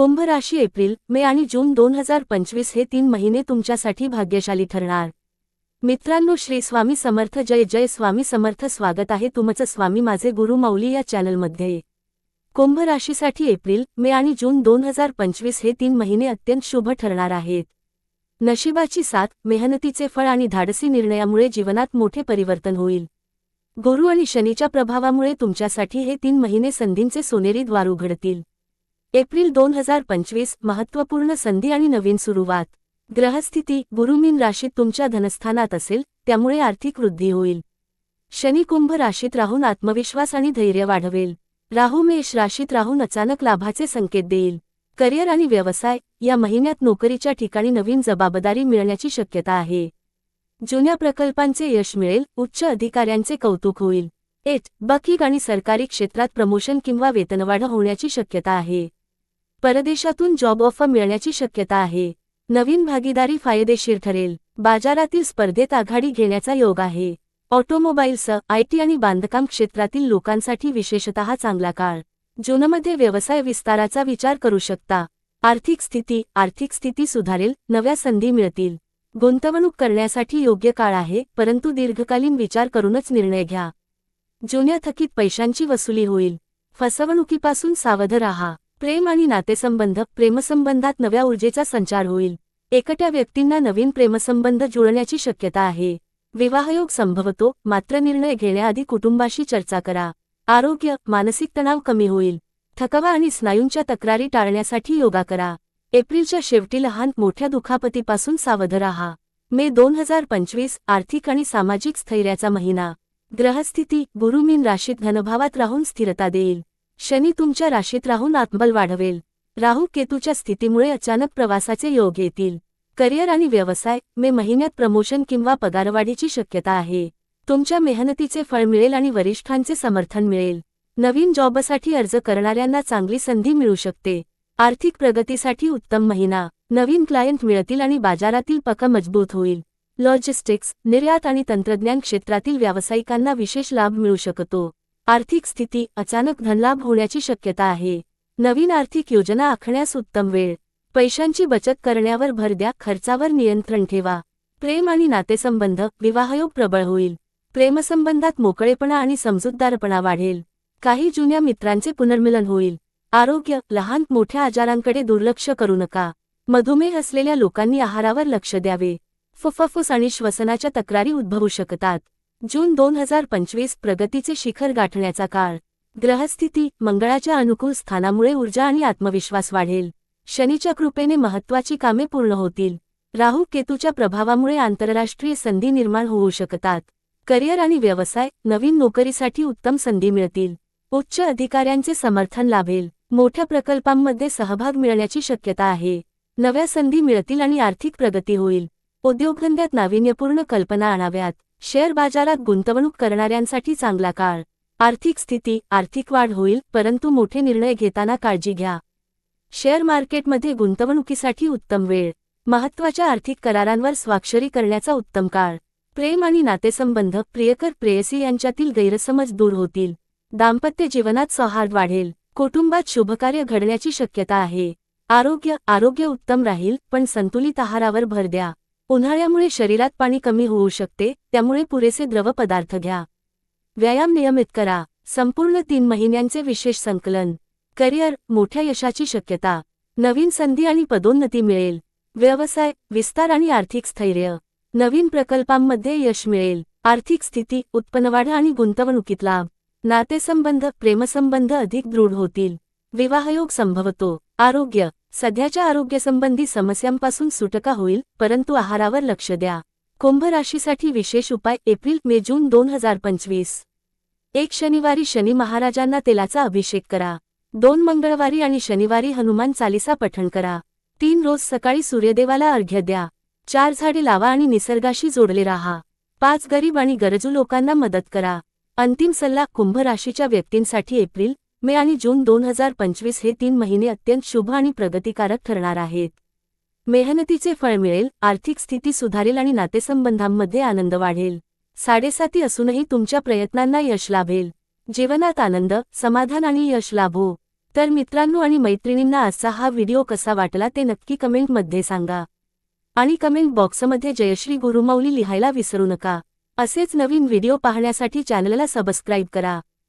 कुंभ राशी April May आणि जून दोन हजार पंचवीस हे तीन महिने तुमच्यासाठी भाग्यशाली ठरणार. मित्रांनो श्री स्वामी समर्थ जय जय स्वामी समर्थ स्वागत आहे तुमचं स्वामी माझे गुरु मौली या चॅनलमध्ये. कुंभ राशीसाठी एप्रिल मे आणि जून दोन हजार पंचवीस हे तीन महिने अत्यंत शुभ ठरणार आहेत. नशिबाची साथ मेहनतीचे फळ आणि धाडसी निर्णयामुळे जीवनात मोठे परिवर्तन होईल. गुरु आणि शनीच्या प्रभावामुळे तुमच्यासाठी हे तीन महिने संधींचे सोनेरी द्वार उघडतील. एप्रिल दोन हजार पंचवीस महत्त्वपूर्ण संधी आणि नवीन सुरुवात. ग्रहस्थिती गुरुमीन राशीत तुमच्या धनस्थानात असेल त्यामुळे आर्थिक वृद्धी होईल. शनी कुंभ राशीत राहून आत्मविश्वास आणि धैर्य वाढवेल. राहू मेष राशीत राहून अचानक लाभाचे संकेत देईल. करिअर आणि व्यवसाय या महिन्यात नोकरीच्या ठिकाणी नवीन जबाबदारी मिळण्याची शक्यता आहे. जुन्या प्रकल्पांचे यश मिळेल उच्च अधिकाऱ्यांचे कौतुक होईल. एट बकीग आणि सरकारी क्षेत्रात प्रमोशन किंवा वेतनवाढ होण्याची शक्यता आहे. परदेशातून जॉब ऑफर मिळण्याची शक्यता आहे. नवीन भागीदारी फायदेशीर ठरेल. बाजारातील स्पर्धेत आघाडी घेण्याचा योग आहे. ऑटोमोबाईल्स आयटी आणि बांधकाम क्षेत्रातील लोकांसाठी विशेषतः चांगला काळ. जूनमध्ये व्यवसाय विस्ताराचा विचार करू शकता. आर्थिक स्थिती आर्थिक स्थिती सुधारेल नव्या संधी मिळतील. गुंतवणूक करण्यासाठी योग्य काळ आहे परंतु दीर्घकालीन विचार करूनच निर्णय घ्या. जुन्या थकीत पैशांची वसुली होईल. फसवणुकीपासून सावध राहा. प्रेम आणि नातेसंबंध प्रेमसंबंधात नव्या ऊर्जेचा संचार होईल. एकट्या व्यक्तींना नवीन प्रेमसंबंध जुळण्याची शक्यता आहे. विवाहयोग संभवतो मात्र निर्णय घेण्याआधी कुटुंबाशी चर्चा करा. आरोग्य मानसिक तणाव कमी होईल. थकवा आणि स्नायूंच्या तक्रारी टाळण्यासाठी योगा करा. एप्रिलच्या शेवटी लहान मोठ्या दुखापतीपासून सावध राहा. मे दोन हजार पंचवीस आर्थिक आणि सामाजिक स्थैर्याचा महिना. ग्रहस्थिती गुरुमीन राशीत घनभावात राहून स्थिरता देईल. शनी तुमच्या राशीत राहून आत्मबल वाढवेल. राहू केतूच्या स्थितीमुळे अचानक प्रवासाचे योग येतील. करिअर आणि व्यवसाय मे महिन्यात प्रमोशन किंवा पगारवाढीची शक्यता आहे. तुमच्या मेहनतीचे फळ मिळेल आणि वरिष्ठांचे समर्थन मिळेल. नवीन जॉबसाठी अर्ज करणाऱ्यांना चांगली संधी मिळू शकते. आर्थिक प्रगतीसाठी उत्तम महिना नवीन क्लायंट मिळतील आणि बाजारातील पक मजबूत होईल. लॉजिस्टिक्स निर्यात आणि तंत्रज्ञान क्षेत्रातील व्यावसायिकांना विशेष लाभ मिळू शकतो. आर्थिक स्थिती अचानक धनलाभ होण्याची शक्यता आहे. नवीन आर्थिक योजना आखण्यास उत्तम वेळ. पैशांची बचत करण्यावर भर द्या खर्चावर नियंत्रण ठेवा. प्रेम आणि नातेसंबंध विवाहयोग प्रबळ होईल. प्रेमसंबंधात मोकळेपणा आणि समजूतदारपणा वाढेल. काही जुन्या मित्रांचे पुनर्मिलन होईल. आरोग्य लहान मोठ्या आजारांकडे दुर्लक्ष करू नका. मधुमेह असलेल्या लोकांनी आहारावर लक्ष द्यावे. फुफ्फुस आणि श्वसनाच्या तक्रारी उद्भवू शकतात. जून दोन हजार पंचवीस प्रगतीचे शिखर गाठण्याचा काळ. ग्रहस्थिती मंगळाच्या अनुकूल स्थानामुळे ऊर्जा आणि आत्मविश्वास वाढेल. शनीच्या कृपेने महत्वाची कामे पूर्ण होतील. राहू केतूच्या प्रभावामुळे आंतरराष्ट्रीय संधी निर्माण होऊ शकतात. करिअर आणि व्यवसाय नवीन नोकरीसाठी उत्तम संधी मिळतील. उच्च अधिकाऱ्यांचे समर्थन लाभेल. मोठ्या प्रकल्पांमध्ये सहभाग मिळण्याची शक्यता आहे. नव्या संधी मिळतील आणि आर्थिक प्रगती होईल. उद्योगधंद्यात नाविन्यपूर्ण कल्पना आणाव्यात. शेअर बाजारात गुंतवणूक करणाऱ्यांसाठी चांगला काळ. आर्थिक स्थिती आर्थिक वाढ होईल परंतु मोठे निर्णय घेताना काळजी घ्या. शेअर मार्केटमध्ये गुंतवणुकीसाठी उत्तम वेळ. महत्त्वाच्या आर्थिक करारांवर स्वाक्षरी करण्याचा उत्तम काळ. प्रेम आणि नातेसंबंध प्रियकर प्रेयसी यांच्यातील गैरसमज दूर होतील. दाम्पत्य जीवनात सौहार्द वाढेल. कुटुंबात शुभकार्य घडण्याची शक्यता आहे. आरोग्य आरोग्य उत्तम राहील पण संतुलित आहारावर भर द्या. उन्हाळ्यामुळे शरीरात पाणी कमी होऊ शकते त्यामुळे पुरेसे द्रव पदार्थ घ्या. व्यायाम नियमित करा. संपूर्ण तीन महिन्यांचे विशेष संकलन. करिअर मोठ्या यशाची शक्यता. नवीन संधी आणि पदोन्नती मिळेल. व्यवसाय विस्तार आणि आर्थिक स्थैर्य. नवीन प्रकल्पांमध्ये यश मिळेल. आर्थिक स्थिती उत्पन्नवाढ आणि गुंतवणुकीत लाभ. नातेसंबंध प्रेमसंबंध अधिक दृढ होतील. विवाहयोग संभवतो. आरोग्य. सध्याच्या आरोग्यसंबंधी समस्यांपासून सुटका होईल परंतु आहारावर लक्ष द्या. कुंभ राशीसाठी विशेष उपाय एप्रिल मे जून दोन हजार पंचवीस. एक शनिवारी शनी महाराजांना तेलाचा अभिषेक करा. दोन मंगळवारी आणि शनिवारी हनुमान चालिसा पठण करा. तीन रोज सकाळी सूर्यदेवाला अर्घ्य द्या. चार झाडे लावा आणि निसर्गाशी जोडले राहा. पाच गरीब आणि गरजू लोकांना मदत करा. अंतिम सल्ला कुंभ राशीच्या व्यक्तींसाठी एप्रिल मे आणि जून दोन हजार पंचवीस हे तीन महिने अत्यंत शुभ आणि प्रगतिकारक ठरणार आहेत. मेहनतीचे फळ मिळेल आर्थिक स्थिती सुधारेल आणि नातेसंबंधांमध्ये आनंद वाढेल. साडेसाती असूनही तुमच्या प्रयत्नांना यश लाभेल. जीवनात आनंद समाधान आणि यश लाभो. तर मित्रांनो आणि मैत्रिणींना असा हा व्हिडिओ कसा वाटला ते नक्की कमेंटमध्ये सांगा. आणि कमेंट बॉक्समध्ये जयश्री गुरुमौली लिहायला विसरू नका. असेच नवीन व्हिडिओ पाहण्यासाठी चॅनलला सबस्क्राईब करा.